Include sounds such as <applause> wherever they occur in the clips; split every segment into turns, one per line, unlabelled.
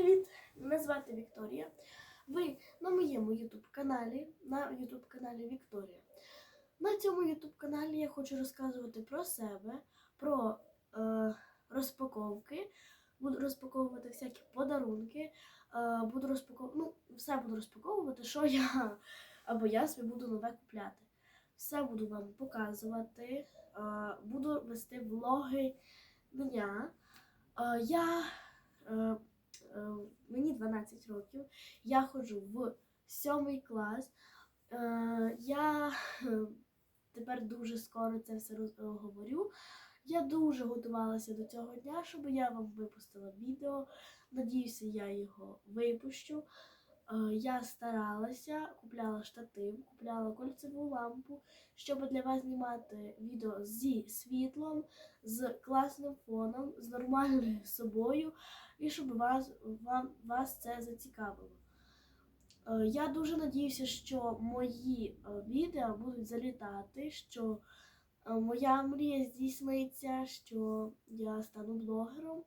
Привіт! Мене звати Вікторія. Ви на моєму YouTube каналі, на YouTube каналі Вікторія. На цьому YouTube каналі я хочу розказувати про себе, про е, розпаковки. Буду розпаковувати всякі подарунки. Е, буду розпаковувати, ну, все буду розпаковувати, що я або я собі буду нове купляти. Все буду вам показувати. Е, буду вести влоги дня. Е, я е, 12 років, я ходжу в 7 клас. Е, я тепер дуже скоро це все говорю. Я дуже готувалася до цього дня, щоб я вам випустила відео. Надіюся, я його випущу. Е, Я старалася, купляла штатив, купляла кольцеву лампу, щоб для вас знімати відео зі світлом, з класним фоном, з нормальною <laughs> собою, і щоб вас, вам, вас це зацікавило. Е, Я дуже надіюся, що мої е, відео будуть залітати, що моя мрія здійсниться, що я стану блогером.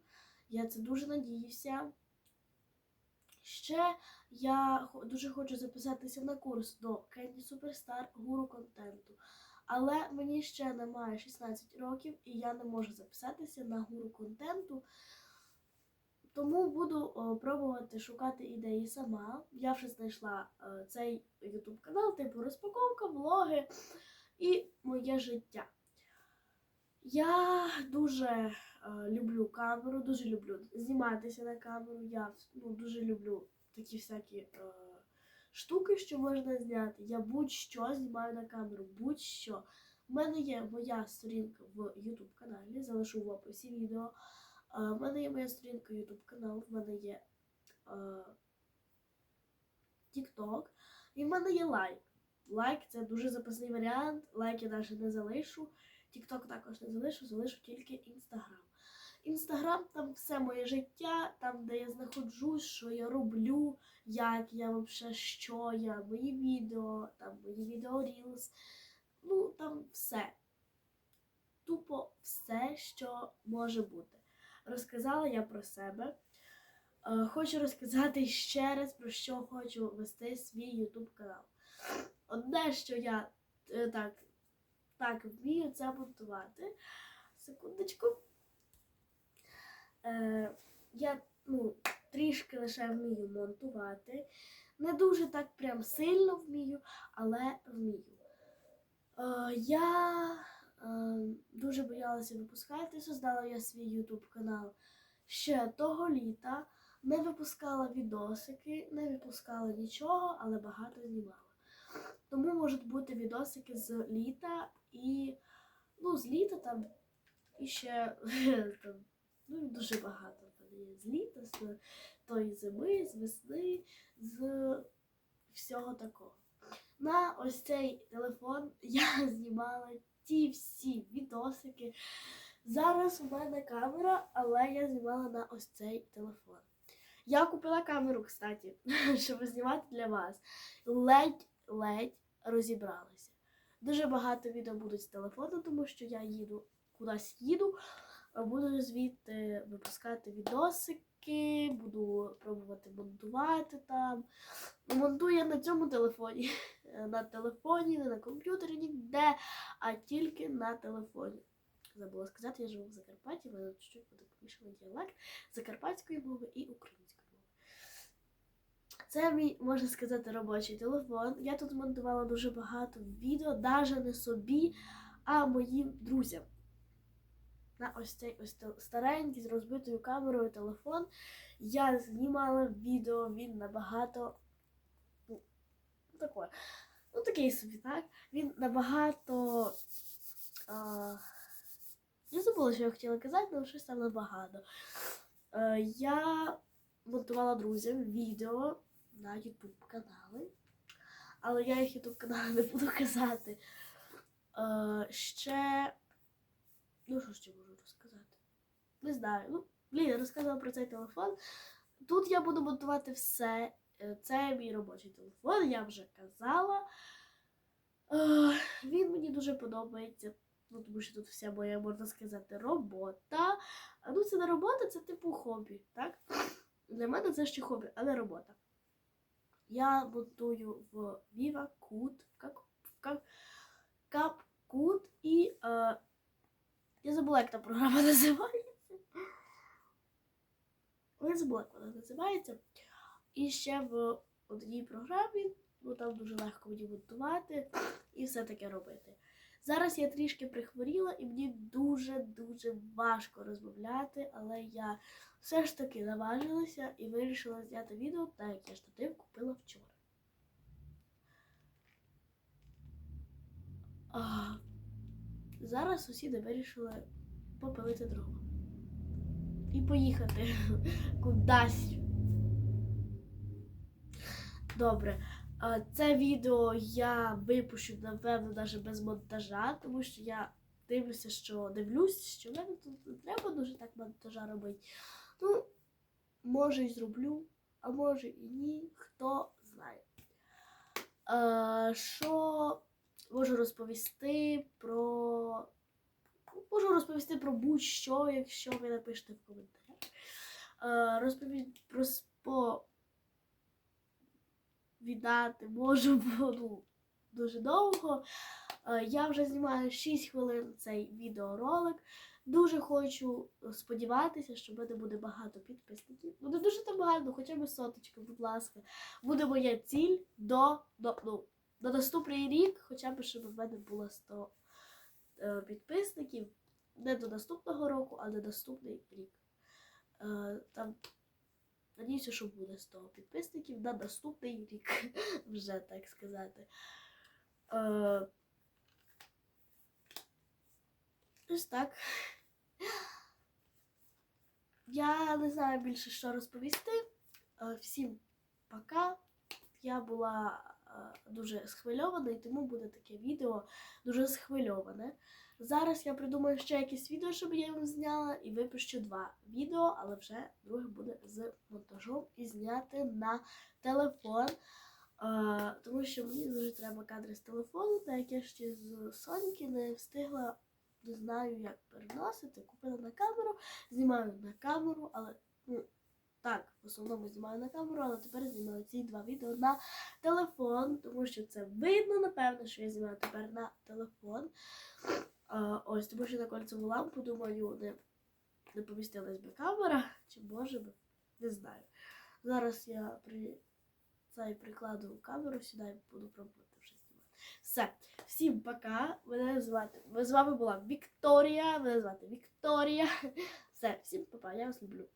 Я це дуже надіюся. Ще я дуже хочу записатися на курс до Candy Superstar гуру контенту. Але мені ще немає 16 років і я не можу записатися на гуру контенту. Тому буду о, пробувати шукати ідеї сама. Я вже знайшла е, цей YouTube канал, типу розпаковка, влоги і моє життя. Я дуже е, люблю камеру, дуже люблю зніматися на камеру. Я ну, дуже люблю такі всякі е, штуки, що можна зняти. Я будь-що знімаю на камеру, будь-що. У мене є моя сторінка в YouTube каналі, залишу в описі відео. Е, В мене є моя сторінка YouTube канал, в мене є е, TikTok, і в мене є лайк. Лайк це дуже запасний варіант. Лайк я навіть не залишу. TikTok також не залишу, залишу тільки Instagram. Інстаграм там все моє життя, там, де я знаходжусь, що я роблю, як я взагалі, що я, мої відео, там мої відео Reels. Ну, там все. Тупо все, що може бути. Розказала я про себе. Е, Хочу розказати ще раз, про що хочу вести свій YouTube канал. Одне, що я е, так, так вмію, це монтувати. Секундочку. Е, я ну, трішки лише вмію монтувати. Не дуже так прям сильно вмію, але вмію. Е, я е, дуже боялася випускати. Создала я свій YouTube канал ще того літа. Не випускала відосики, не випускала нічого, але багато знімала. Тому можуть бути відосики з літа і ну, з літа там і ще <laughs> там, ну, дуже багато є з літа, з тої зими, з весни, з всього такого. На ось цей телефон <laughs> я знімала ті всі відосики. Зараз у мене камера, але я знімала на ось цей телефон. Я купила камеру, кстати, <laughs> щоб знімати для вас. Ледь-ледь розібралася. Дуже багато відео будуть з телефону, тому що я їду кудись їду. Буду звідти випускати відосики, буду пробувати монтувати там. Ну, Монтую я на цьому телефоні. <laughs> На телефоні, не на комп'ютері ніде, а тільки на телефоні. Забула сказати, я живу в Закарпатті, мене чуть-чуть буде помішаний діалект закарпатської мови і мови. Це мій, можна сказати, робочий телефон. Я тут монтувала дуже багато відео, навіть не собі, а моїм друзям. На ось цей ось старенький з розбитою камерою телефон. Я знімала відео, він набагато. Ну, таке. Ну, такий собі, так? Він набагато. А... Я забула, що я хотіла казати, але щось там набагато. Е, я монтувала друзям відео на YouTube канали, але я їх YouTube канали не буду казати. Е, ще. Ну, що ще можу розказати? Не знаю. Ну, блін, я розказала про цей телефон. Тут я буду монтувати все. Е, Це мій робочий телефон, я вже казала. Е, Він мені дуже подобається. Ну, тому що тут вся моя, можна сказати, робота. Ну, це не робота, це типу хобі, так? для мене це ще хобі, а не робота. Я бутую в Viva Code, как, <laughs> как, CapCut і е, я забула, як та програма називається. Я забула, як вона називається. І ще в одній програмі, ну там дуже легко мені монтувати і все таке робити. Зараз я трішки прихворіла і мені дуже-дуже важко розмовляти, але я все ж таки наважилася і вирішила зняти відео, так як я штатив купила вчора. А, зараз сусіди вирішили попилити дрова. І поїхати <laughs> кудись. Добре. Це відео я випущу, напевно, навіть без монтажа, тому що я дивлюся, що дивлюсь, що в мене тут не треба дуже так монтажа робити. Ну, може і зроблю, а може і ні, хто знає. Що можу розповісти про. Можу розповісти про будь-що, якщо ви напишете в коментарях. Розповідь про віддати можу <laughs> ну, дуже довго. Е, Я вже знімаю 6 хвилин цей відеоролик. Дуже хочу сподіватися, що в мене буде багато підписників. Не дуже там багато, хоча б соточка, будь ласка. Буде моя ціль до, до, ну, до наступний рік, хоча б щоб в мене було 100 е, підписників. Не до наступного року, а на наступний рік. Е, там Надіюся, що буде 100 підписників на наступний рік, <laughs> вже так сказати. Е, Ось так. Я не знаю більше, що розповісти. Е, Всім пока. Я була е, дуже схвильована, і тому буде таке відео дуже схвильоване. Зараз я придумаю ще якесь відео, щоб я вам зняла, і випущу два відео, але вже друге буде з монтажом і зняти на телефон. Е, тому що мені дуже треба кадри з телефону, так як я ще з Соньки не встигла, не знаю, як переносити. Купила на камеру, знімаю на камеру, але ну, так, в основному знімаю на камеру, але тепер знімаю ці два відео на телефон, тому що це видно, напевно, що я знімаю тепер на телефон. А, ось, тому що на кольцеву лампу, думаю, не, не помістилась би камера, чи може би, не знаю. Зараз я при цей прикладу камеру сюди і буду пробувати вже знімати. Все, всім пока. Мене звати. З вами була Вікторія. Мене звати Вікторія. <laughs> Все, всім па-па, я вас люблю.